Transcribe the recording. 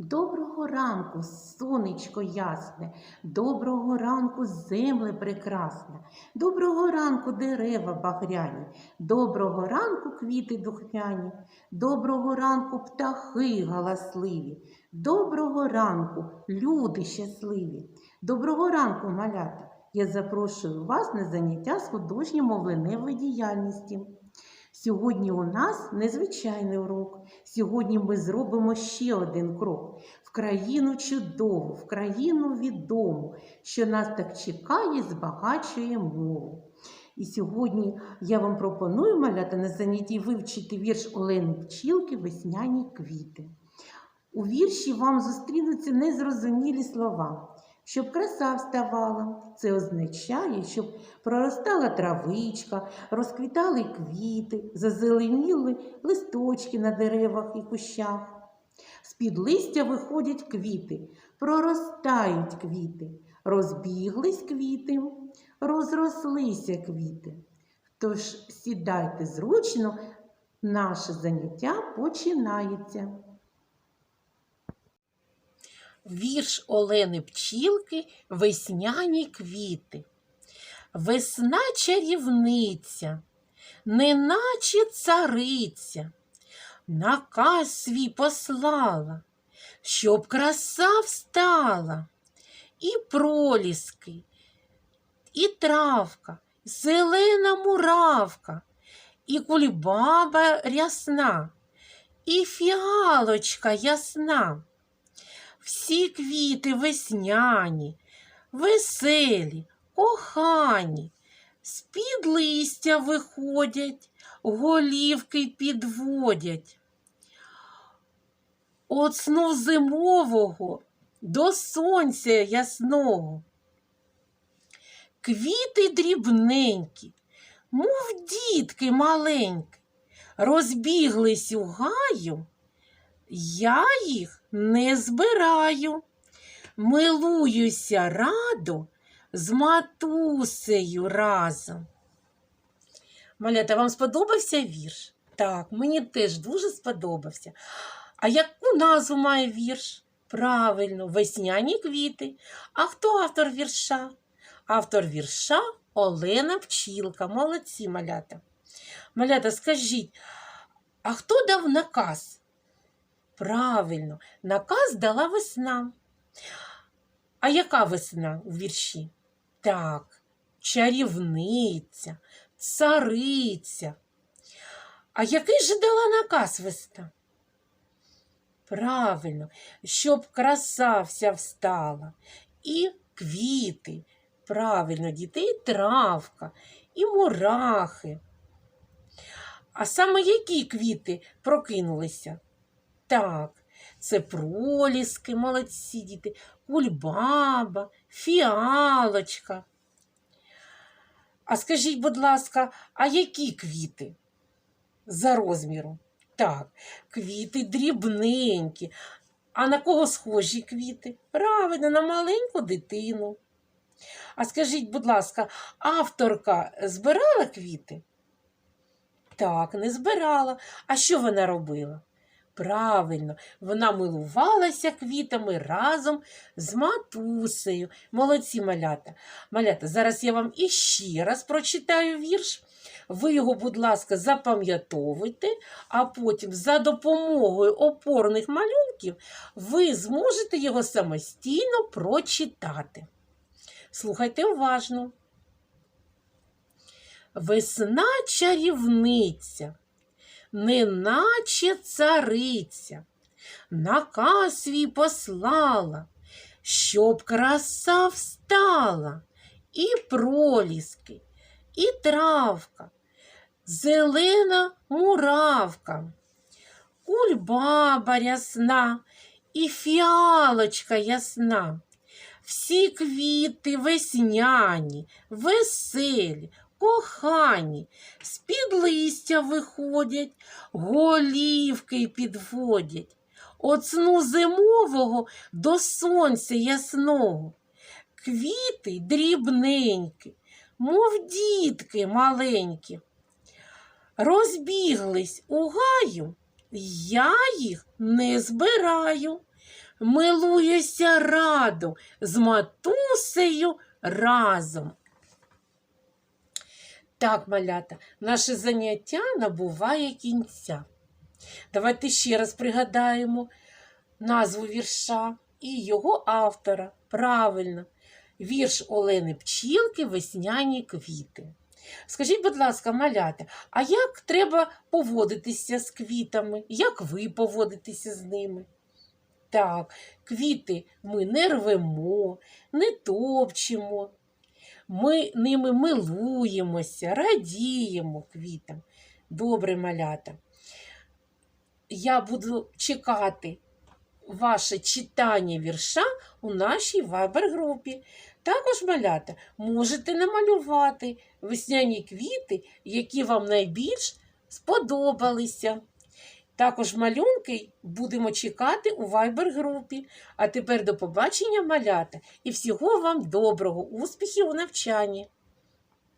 Доброго ранку, сонечко ясне, доброго ранку, земле прекрасне, доброго ранку, дерева багряні, доброго ранку, квіти духмяні, доброго ранку, птахи галасливі, доброго ранку, люди щасливі, доброго ранку, малята. Я запрошую вас на заняття з художньо-мовленевої діяльності. Сьогодні у нас незвичайний урок. Сьогодні ми зробимо ще один крок в країну чудову, в країну відому, що нас так чекає, збагачує мову. І сьогодні я вам пропоную малята на занятті вивчити вірш Олени Пчілки Весняні квіти. У вірші вам зустрінуться незрозумілі слова. Щоб краса вставала, це означає, щоб проростала травичка, розквітали квіти, зазеленіли листочки на деревах і кущах. З-під листя виходять квіти, проростають квіти, розбіглись квіти, розрослися квіти. Тож сідайте зручно, наше заняття починається. Вірш Олени Пчілки Весняні квіти. Весна чарівниця, неначе цариця, наказ свій послала, щоб краса встала, і проліски, і травка, зелена муравка, і кульбаба рясна, і фіалочка ясна. Всі квіти весняні, веселі, кохані, з-під листя виходять, голівки підводять. От сну зимового до сонця ясного. Квіти дрібненькі, мов дітки маленькі, розбіглись у гаю. Я їх не збираю, милуюся радо з матусею разом. Малята, вам сподобався вірш? Так, мені теж дуже сподобався. А яку назву має вірш? Правильно, весняні квіти. А хто автор вірша? Автор вірша Олена Пчілка. Молодці малята. Малята, скажіть, а хто дав наказ? Правильно, наказ дала весна. А яка весна у вірші? Так, чарівниця, цариця. А який же дала наказ весна? Правильно, щоб краса вся встала, і квіти, правильно, дітей травка, і мурахи. А саме які квіти прокинулися? Так, це проліски, молодці діти, кульбаба, фіалочка. А скажіть, будь ласка, а які квіти за розміром? Так, квіти дрібненькі. А на кого схожі квіти? Правильно, на маленьку дитину. А скажіть, будь ласка, авторка збирала квіти? Так, не збирала. А що вона робила? Правильно, вона милувалася квітами разом з матусею. Молодці малята. Малята, зараз я вам іще раз прочитаю вірш. Ви його, будь ласка, запам'ятовуйте, а потім за допомогою опорних малюнків ви зможете його самостійно прочитати. Слухайте уважно. Весна чарівниця неначе цариця, наказ свій послала, щоб краса встала, і проліски, і травка, зелена муравка, кульбаба рясна і фіалочка ясна. Всі квіти весняні, веселі, кохані, з-під листя виходять, голівки підводять, От сну зимового до сонця ясного. Квіти дрібненькі, мов дітки маленькі. Розбіглись у гаю, я їх не збираю, Милуюся радо з матусею разом. Так, малята, наше заняття набуває кінця. Давайте ще раз пригадаємо назву вірша і його автора. Правильно, вірш Олени Пчілки Весняні квіти. Скажіть, будь ласка, малята, а як треба поводитися з квітами? Як ви поводитеся з ними? Так, квіти ми не рвемо, не топчемо. Ми ними милуємося, радіємо квітам. Добре, малята. Я буду чекати ваше читання вірша у нашій вайбер-групі. Також, малята, можете намалювати весняні квіти, які вам найбільш сподобалися. Також малюнки будемо чекати у вайбер-групі. А тепер до побачення, малята, і всього вам доброго, успіхів у навчанні!